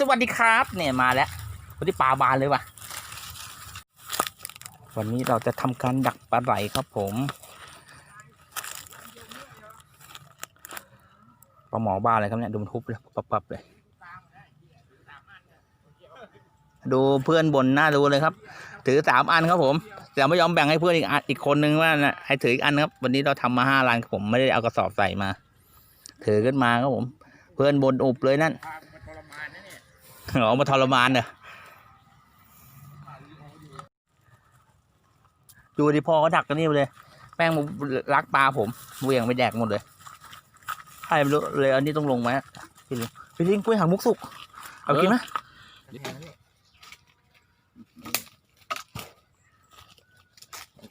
สวัสดีครับ เนี่ยมาแล้ววันนี้ปลาบานเลยว่ะ วันนี้เราจะทำการดักปลาไหลครับผมปลาหมอบานเลยครับเนี่ยดูมันทุบเลยปับๆเลย ดูเพื่อนบนหน้าดูเลยครับ ถือสามอันครับผมแต่ไม่ยอมแบ่งให้เพื่อนอีกอีกคนนึงว่านะให้ถืออีกอันครับ วันนี้เราทำมาห้าลันครับผมไม่ได้เอากระสอบใส่มา ถือขึ้นมาครับผม เพื่อนบนอุบเลยนั่น เอามาทรมานเนอะดูดิพ่อเขาดักกันนี่ไปเลย แป้งมันรักปลาผมเวี่ยงไปแดกหมดเลยใช่ไม่รู้เลยอันนี้ต้องลงไหมพี่ลิงพี่ลิงกล้วยหางมุกสุก เอากินไหม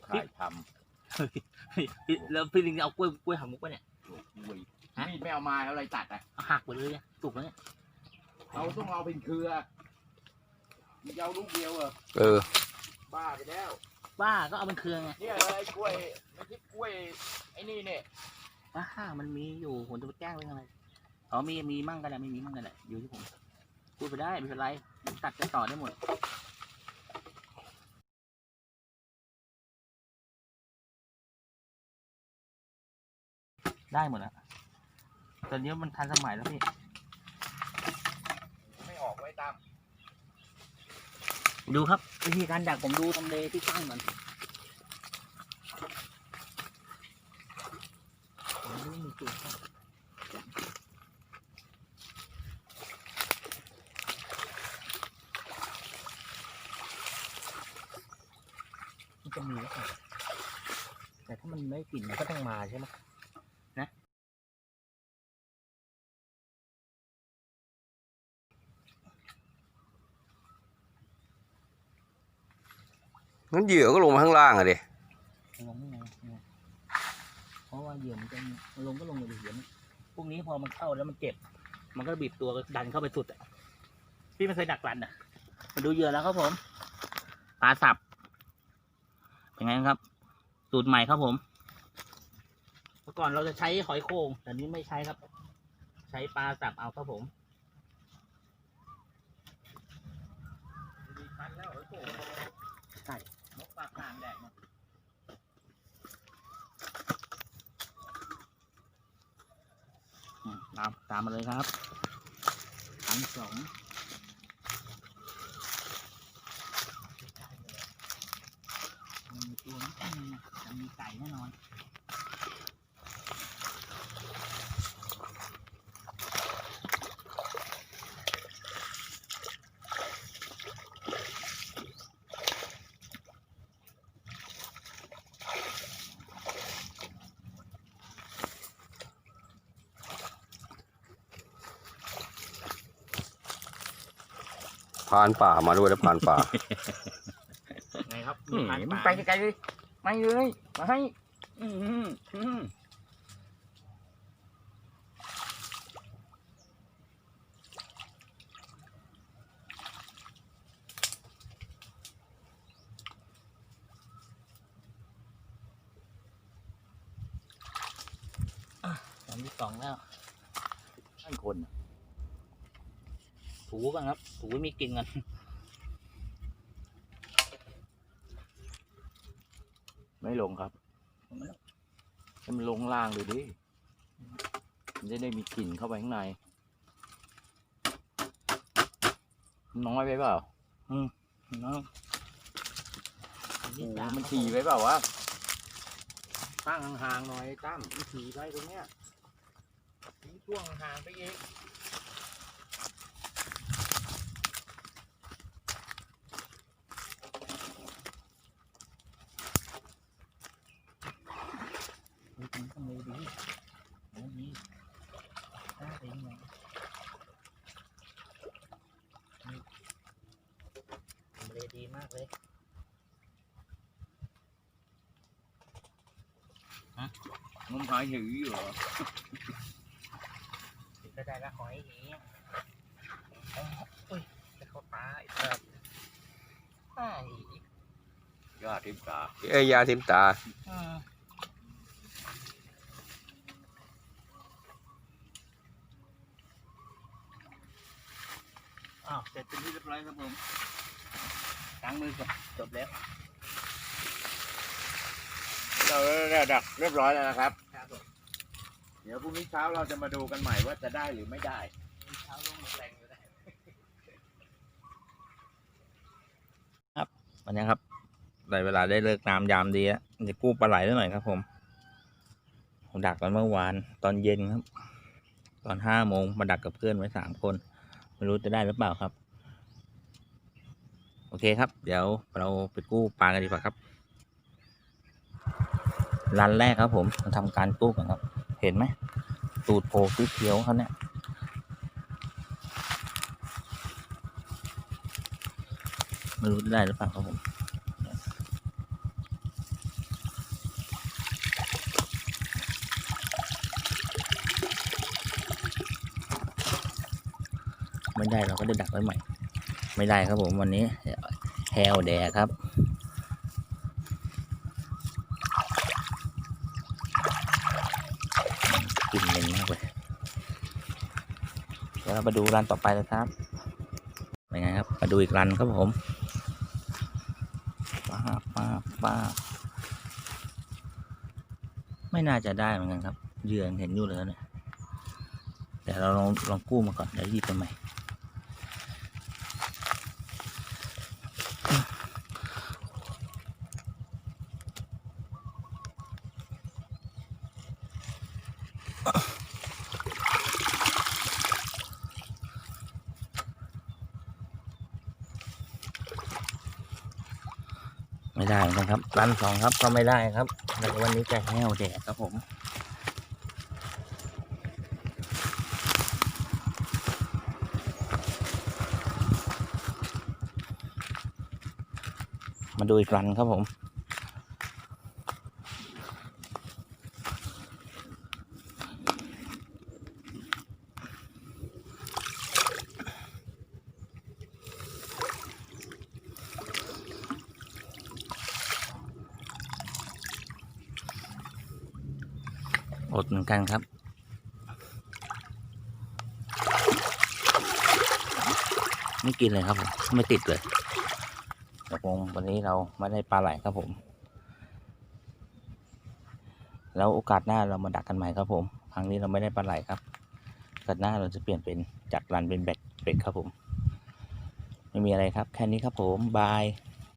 ขายทแล้วพี่ลิงเอากล้วยกล้วยหางมุกไปเนี่ยำอุ้ยมีดไม่เอามาเอาอะไรตัดอะหักไปเลยเนี่ยสุกแล้วเนี่ย เราต้องเอาเป็นเครือมันจะเอาลูกเดียวเหรอเออ บ้าไปแล้วบ้าก็เอาเป็นเครือไงเนี่ยเลยไอ้กล้วยไม่ใช่กล้วยไอ้นี่เนี่ยบ้ามันมีอยู่ผมจะไปแกล้งไว้ทำไมอ๋อมีมีมั่งกันแหละไม่มีมั่งกันแหละอยู่ที่ผมพูดไปได้ไม่เป็นไรตัดกันต่อได้หมดได้หมดแล้วตอนนี้มันทันสมัยแล้วพี่ไม่ออกไว้ ตาม ดูครับวิธีการดักผมดูทำเลที่ตั้งมันผมดูมีตัวครับมันจะมีหรือเปล่าแต่ถ้ามันไม่กลิ่นมันก็ต้องมาใช่ไหม งั้นเหยื่อก็ลงมาข้างล่างอะดิลงไม่ไงเนี่ยเพราะว่าเหยื่อมันจะมันลงก็ลงเลยเหยื่อมันพวกนี้พอมันเข้าแล้วมันเจ็บ มันก็บีบตัวดันเข้าไปสุดอะพี่ไม่เคยดักรันอะมาดูเหยื่อแล้วครับผมปลาสับเป็นไงครับ สูตรใหม่ครับผมเมื่อก่อนเราจะใช้หอยโข่งแต่นี้ไม่ใช้ครับ ใช้ปลาสับเอาครับผมมีคันแล้วไอ้โก้ใช่นก ปากลางแดดมาอืมตามตามมาเลยครับทั้งสองมีตัวนี้จะมีไก่แน่นอน ผ่านป่ามาด้วยแล้วผ่านป่า ไงครับอืมพันมันปลาไปไกลๆเลยไม่เลยมาให้อืมอืมสามที่สองแล้วให้คนน่ะ ถูกันครับ ถูให้มีกลินกันไม่ลงครับให้มันลงล่างเลยดิมันจะได้มีกลิ่นเข้าไปข้างใน น้อยไปเปล่าเนาะโอ้โหมันถี่ไปเปล่าวะ ตั้งห่างๆหน่อยตั้มมันถี่ไปตรงเนี้ยทิ้งช่วงห่างไปเอง ดูมันทำเลดีโอ้ดีน่าเป็นไงนี่ทำเลดี มากเลยงมหายหืออยู่เหรอก็ได้ละหอยหีเอ้าอุ้ยจะเข้าตาอีกแล้วไอ้ยอดทิพตา เอ้ยยาทิมตาอืมอ้าวเสร็จเป็นที่เรียบร้อยครับผม ล้างมือก่อนจบแล้ว เราได้ดักเรียบร้อยแล้วนะครับ ครับผมเดี๋ยวพรุ่งนี้เช้าเราจะมาดูกันใหม่ว่าจะได้หรือไม่ได้ เช้าลงมาแรงอยู่ได้วันนี้ครับได้เวลาได้เลิกน้ำยามดีแล้วจะกู้ปลาไหลได้หน่อยครับ ผม ผมดักกันเมื่อวาน ตอนเย็นครับ ตอนห้าโมงมาดักกับเพื่อนไว้สามคน ไม่รู้จะได้หรือเปล่าครับ โอเคครับ เดี๋ยวเราไปกู้ปลากันดีกว่าครับรันแรกครับผมมาทำการกู้กันครับ เห็นไหมตูดโผล่สีเขียวเขาเนี่ยไม่รู้ได้หรือเปล่าครับผมไม่ได้เราก็ได้ดักไว้ใหม่ ไม่ได้ครับผมวันนี้ แฮวแดครับ กินเหม็นมากเลยเดี๋ยวเรามาดูรันต่อไปเลยครับเป็นไงครับ มาดูอีกรันครับผมป้าป้าป้าไม่น่าจะได้เหมือนกันครับเหยื่อเห็นอยู่เลยเนี่ยแต่เราลองลองกู้มาก่อนเดี๋ยวหยิบไปใหม่ ได้นะครับรันสองครับก็ไม่ได้ครับแล้ววันนี้จะแห้วแดดครับผมมาดูอีกรันครับผม อดเหมือนกันครับ ไม่กินเลยครับผม ไม่ติดเลยตกลงวันนี้เราไม่ได้ปลาไหลครับผม แล้วโอกาสหน้าเรามาดักกันใหม่ครับผม ครั้งนี้เราไม่ได้ปลาไหลครับโอกาสหน้าเราจะเปลี่ยนเป็นจากรันเป็นแบตเป็ดครับผม ไม่มีอะไรครับ แค่นี้ครับผม บาย